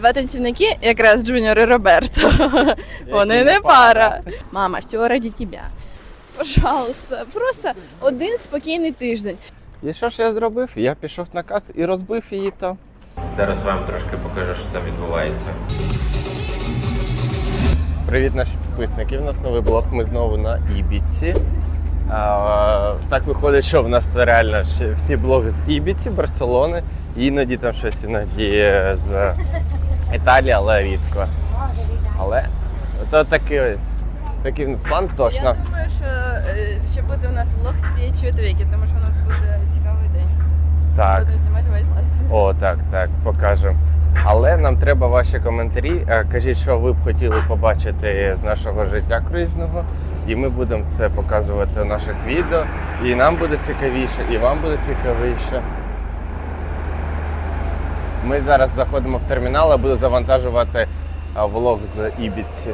Два танцівники, якраз Джуніор і Роберто. Вони не пара. Мама, все раді тебе. Пожалуйста, просто один спокійний тиждень. І що ж я зробив? Я пішов на касу і розбив її там. Зараз вам трошки покажу, що там відбувається. Привіт, наші підписники. У нас новий блог. Ми знову на Ібіці. А, так виходить, що в нас реально всі блоги з Ібіці, Барселони. Іноді там щось іноді з Італії, але рідко. Але це такий, такий в нас план точно. Я думаю, що е, ще буде у нас влог з цієї чоловіки, тому що у нас буде цікавий день. Так. Будемо знімати Life. О, так, так, покажемо. Але нам треба ваші коментарі. Е, Кажіть, що ви б хотіли побачити з нашого життя круїзного. І ми будемо це показувати у наших відео. І нам буде цікавіше, і вам буде цікавіше. Ми зараз заходимо в термінал, я буду завантажувати влог з Ібіці.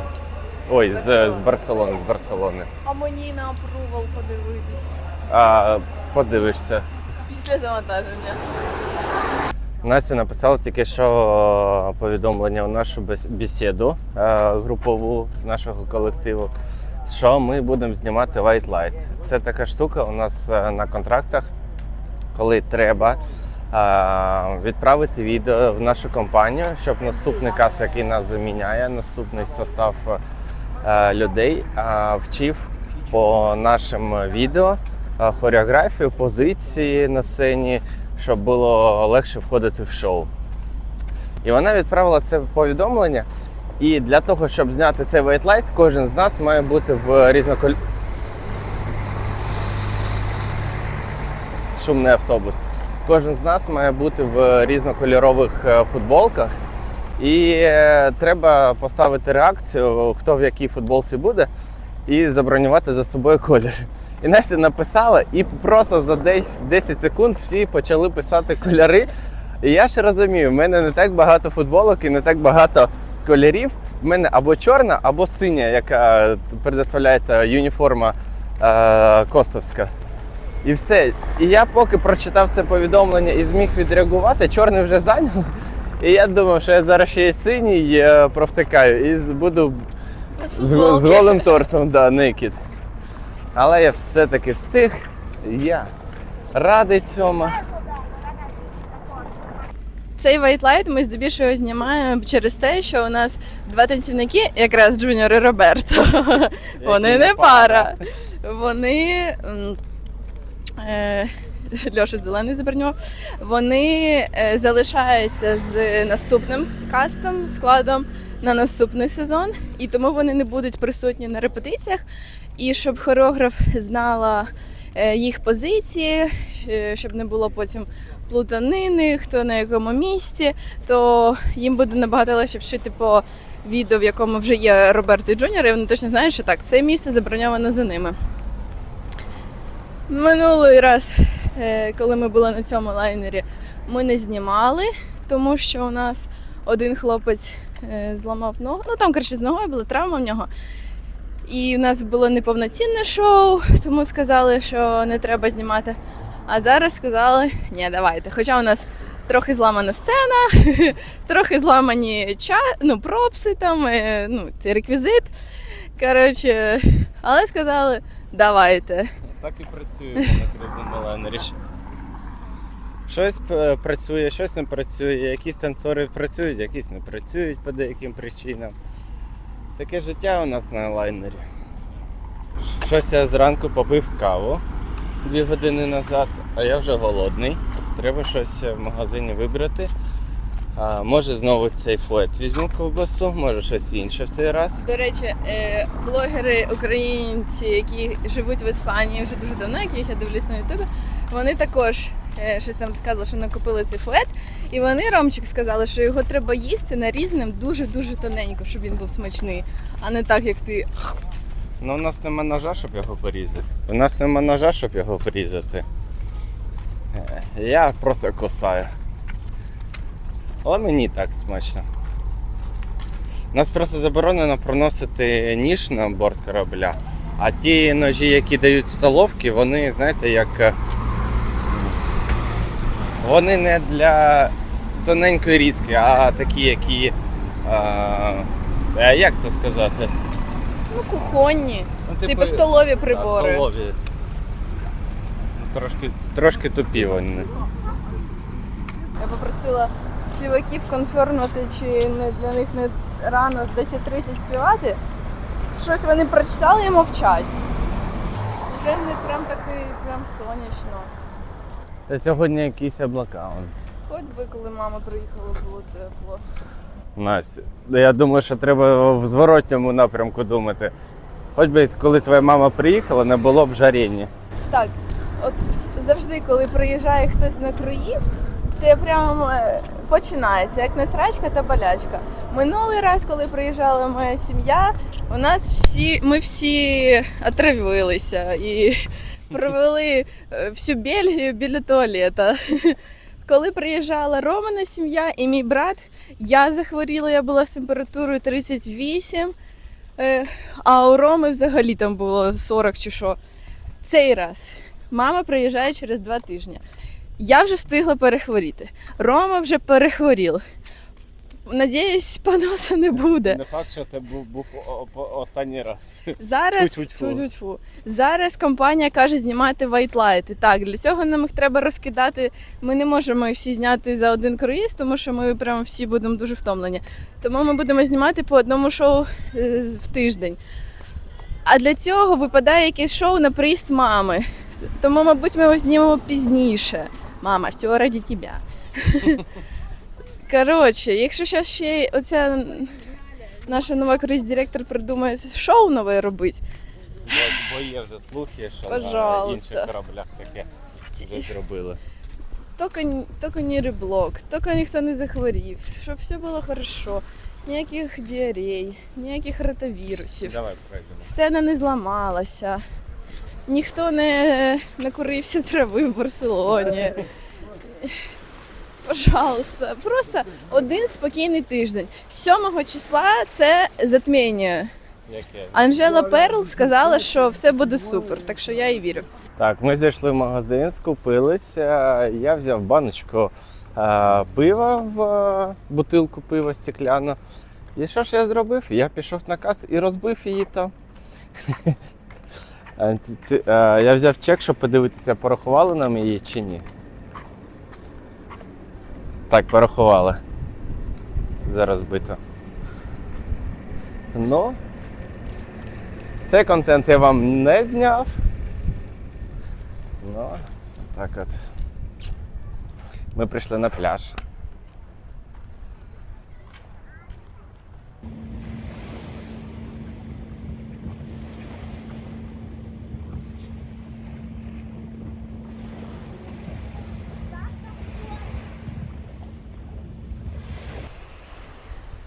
Ой, з, з Барселони, з Барселони. А мені на апрувал подивитись А, подивишся. після завантаження. Настя написала тільки що повідомлення у нашу бесіду групову нашого колективу, що ми будемо знімати White Light. Це така штука у нас е, на контрактах, коли треба відправити відео в нашу компанію, щоб наступний кас, який нас заміняє, наступний состав е, людей вчив по нашим відео хореографію, позиції на сцені, щоб було легше входити в шоу. І вона відправила це повідомлення. І для того, щоб зняти цей Light, кожен з нас має бути в різноколь... Шумний автобус. Кожен з нас має бути в різнокольорових е, футболках. І е, треба поставити реакцію, хто в якій футболці буде, і забронювати за собою колір. І Настя написала, і просто за 10 секунд всі почали писати кольори. І я ж розумію, в мене не так багато футболок і не так багато кольорів. В мене або чорна, або синя, яка предоставляється юніформа е, косовська. І все. І я поки прочитав це повідомлення і зміг відреагувати, чорний вже зайняв. І я думав, що я зараз ще й синій е, провтикаю і буду з, з голим торсом, да, naked. Але я все-таки встиг. Я радий цьому. Цей White Light ми здебільшого знімаємо через те, що у нас два танцівники, якраз Джуніор і Роберто. Вони не пара. Вони. Е, Льоша Зелений забронював. Вони е, залишаються з наступним кастом, складом на наступний сезон, і тому вони не будуть присутні на репетиціях. І щоб хореограф знала е, їх позиції, щоб не було потім плутанини, хто на якому місці, то їм буде набагато легше вшити по відео, в якому вже є Роберто і Джуніор, і вони точно знають, що так, це місце заброньовано за ними. Минулий раз, е, коли ми були на цьому лайнері, ми не знімали, тому що у нас один хлопець е, зламав ногу. Ну там, коротше, з ногою була травма в нього. І у нас було неповноцінне шоу, тому сказали, що не треба знімати. А зараз сказали, ні, давайте. Хоча у нас трохи зламана сцена, трохи зламані ча... ну, пропси, там, е, ну, цей реквізит. Коротше, але сказали, давайте. Так і працюємо на круїзному лайнері. Щось е, працює, щось не працює, якісь танцори працюють, якісь не працюють по деяким причинам. Таке життя у нас на лайнері. Щось я зранку попив каву дві години назад, а я вже голодний. Треба щось в магазині вибрати. А, може знову цей флет візьму ковбасу, може щось інше в цей раз. До речі, е, блогери українці, які живуть в Іспанії вже дуже давно, яких я дивлюсь на Ютубі, вони також е, щось там сказали, що накупили цей флет. І вони, Ромчик, сказали, що його треба їсти нарізаним дуже-дуже тоненько, щоб він був смачний, а не так, як ти. Ну, у нас нема ножа, щоб його порізати. У нас нема ножа, щоб його порізати. Е, Я просто кусаю. Але мені так смачно. У нас просто заборонено проносити ніж на борт корабля. А ті ножі, які дають столовки, вони, знаєте, як. е, Вони не для тоненької різки, а такі, які. А, а як це сказати? Ну, кухонні. Ну, Типу столові да, прибори. столові. Ну, Трошки, трошки тупі вони. Я попросила співаків конфернути, чи не для них не рано з 10.30 співати. Щось вони прочитали і мовчать. Вже не прям такий прям сонячно. Та сьогодні якісь облака. вон. Хоч би, коли мама приїхала, було тепло. Настя, я думаю, що треба в зворотньому напрямку думати. Хоч би коли твоя мама приїхала, не було б жаріння. Так, от завжди, коли приїжджає хтось на круїз, це прямо е, починається, як не срачка та болячка. Минулий раз, коли приїжджала моя сім'я, у нас всі, ми всі отравилися і провели е, всю Бельгію біля туалета. Коли приїжджала Романа сім'я і мій брат, я захворіла, я була з температурою 38, е, а у Роми взагалі там було 40 чи що. Цей раз мама приїжджає через два тижні. Я вже встигла перехворіти. Рома вже перехворів. Надіюсь, поноса не буде. Не факт, що це був, був останній раз. Зараз Тьфу-тьфу-тьфу. тьфу-тьфу-тьфу. Зараз компанія каже знімати вайтлайти. Так, для цього нам їх треба розкидати. Ми не можемо всі зняти за один круїз, тому що ми прям всі будемо дуже втомлені. Тому ми будемо знімати по одному шоу е, в тиждень. А для цього випадає якесь шоу на приїзд мами. Тому, мабуть, ми його знімемо пізніше. Мама, все раді тебе. Коротше, якщо зараз ще оця наша нова круїз-директор придумає шоу нове робити, Бо є вже слухи, що на інших кораблях таке вже зробили. тільки, тільки не реблок, тільки ніхто не захворів, щоб все було хорошо. Ніяких діарей, ніяких ротавірусів. Давай пройдемо. Сцена не зламалася. Ніхто не накурився трави в Барселоні. Пожалуйста, просто один спокійний тиждень. 7 числа це затміння. Анжела Перл сказала, що все буде супер, так що я їй вірю. Так, ми зайшли в магазин, скупилися. Я взяв баночку е, пива в е, бутилку пива стекляну. І що ж я зробив? Я пішов на касу і розбив її там. Е, е, Я взяв чек, щоб подивитися, порахували нам її чи ні. Так, порахували. За розбито. Ну, цей контент я вам не зняв. Ну, так от. Ми прийшли на пляж.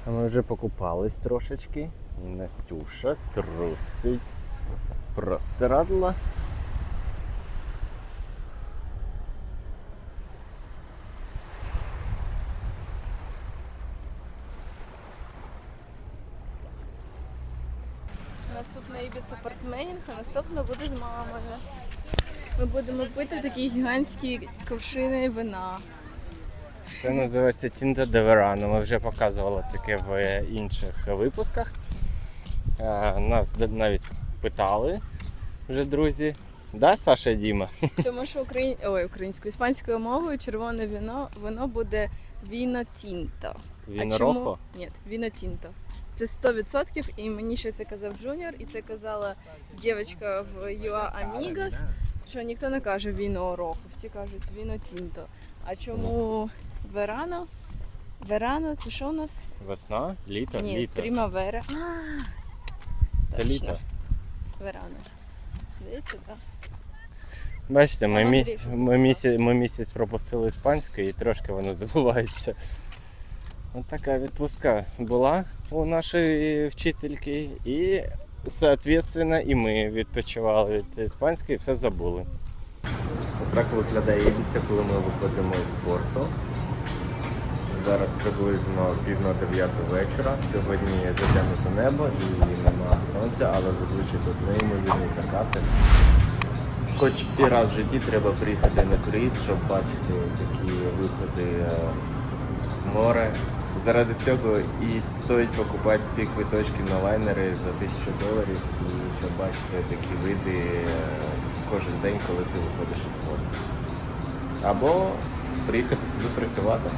Ми вже покупались трошечки. І Настюша трусить простирадла. Наступний Ібіца портменінг, а наступна буде з мамою. Ми будемо пити такі гігантські ковшини вина. Це називається Тінта де Верано. Ми вже показували таке в інших випусках. Е, Нас навіть питали вже друзі. Да, Саша Діма? Тому що україн... Ой, українською, іспанською мовою червоне вино, воно буде віно тінто. Він а чому? Ні, віно тінто. Це 100% і мені ще це казав Джуніор, і це казала дівчинка в UA Amigos, що ніхто не каже віно рохо, всі кажуть віно тінто. А чому верано? Верано, це що у нас? Весна? Літо? Ні, літо. примавера. А, Це точно. літо. Верано. Здається, так. Бачите, ми, мі... Ми, місяць, ми місяць пропустили іспанською і трошки воно забувається. Ось така відпустка була у нашої вчительки, і, соответственно, і ми відпочивали від іспанської і все забули. Ось так виглядає Ібіця, коли ми виходимо із порту. Зараз приблизно пів на дев'яту вечора. Сьогодні затягнуте небо і нема сонця, але зазвичай тут неймовірні закати. Хоч і раз в житті треба приїхати на круїз, щоб бачити такі виходи е, в море. Заради цього і стоїть покупати ці квиточки на лайнери за тисячу доларів і щоб бачити такі види е, кожен день, коли ти виходиш із порту. Або приїхати сюди працювати.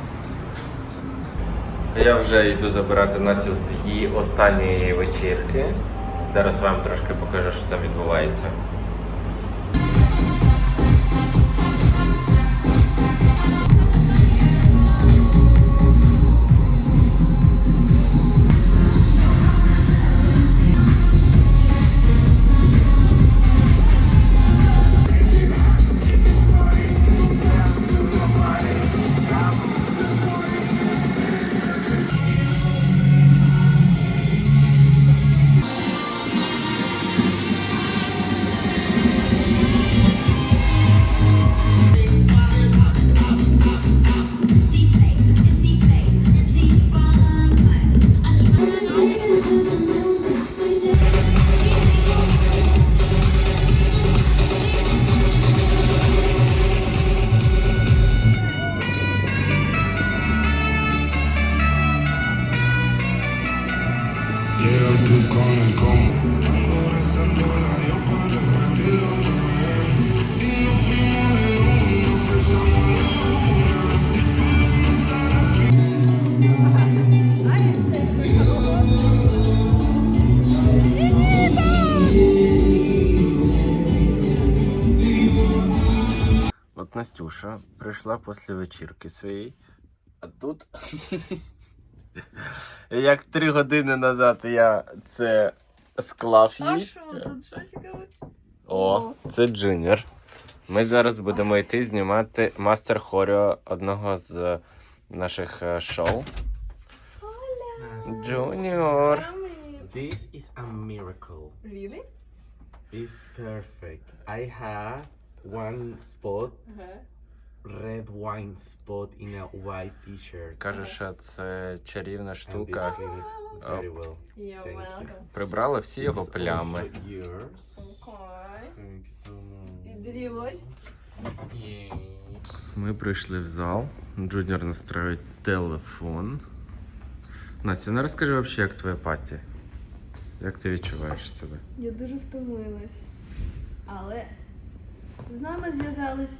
Я вже йду забирати Настю з її останньої вечірки. Зараз вам трошки покажу, що там відбувається. Настюша прийшла після вечірки своєї, а тут. Як три години назад я це склав їй. тут що цікаве? О, це Джуніор. Ми зараз будемо йти знімати мастер хоріо одного з наших е, шоу. Джуніор. This is a miracle. Really? It's perfect. I have one spot, red wine spot in a white t-shirt. Каже, що це чарівна And штука. this clean it very well. Yeah, Thank you. welcome. Прибрала всі його It's плями. also yours. Okay. Thank you so much. Did you watch? Yeah. Ми прийшли в зал. Джуніор настроїть телефон. Настя, ну розкажи взагалі, як твоя паті? Як ти відчуваєш себе? Я дуже втомилась. Але з нами зв'язались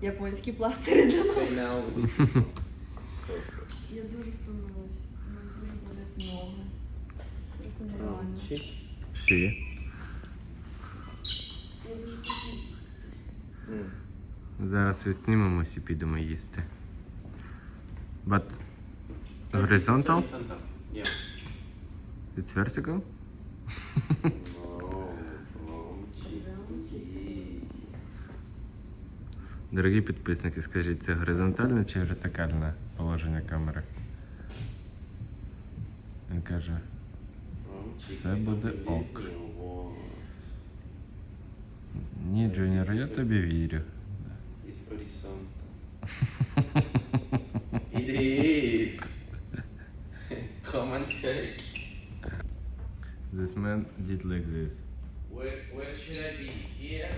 японські пластири для ног. Okay, now Я дуже втомилась. Мені болять ноги. Просто нереально. Всі. Я дуже хочу їсти. Зараз відснімемось і підемо їсти. But horizontal? Yeah. It's vertical? Дорогі підписники, скажіть, це горизонтальне чи вертикальне положення камери? Він каже, все буде ок. Ні, Джуніор, я тобі вірю. It is. Come and check. This man did like this. Where where should I be? Here?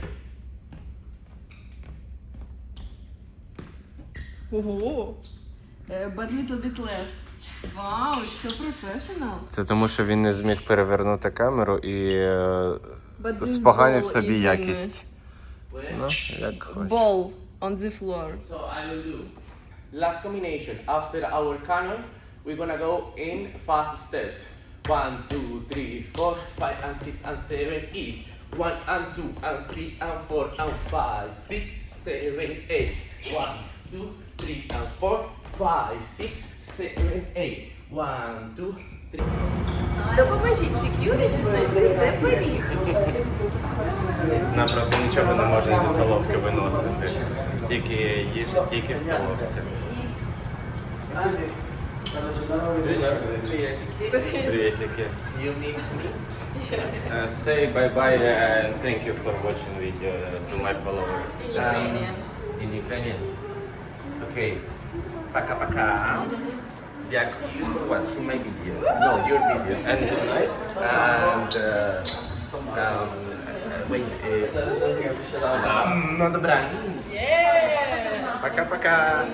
Ого! Е, But little bit left. Вау, це professional. Це тому, що він не зміг перевернути камеру і е, But this споганив ball собі is якість. Ну, як хочеш. Ball on the floor. So I will do. Last combination. After our canon, we're gonna go in fast steps. One, two, three, four, five, and six, and seven, eight. One and two, and three, and four, and five, six, seven, eight. One, two, three, and four, five, six, seven, eight. One, two, three. Допоможіть security знайти, де пиріг. Нам просто нічого не можна зі столовки виносити. Тільки їжа, тільки в столовці. Приветики. You miss me? Uh, say bye-bye and thank you for watching video to my followers. Um, in Ukrainian. Okay. Пока-пока. Дякую for watching my videos. No, your videos. And good night. And uh, um, wait. Uh, um, на добраніч. Пока-пока.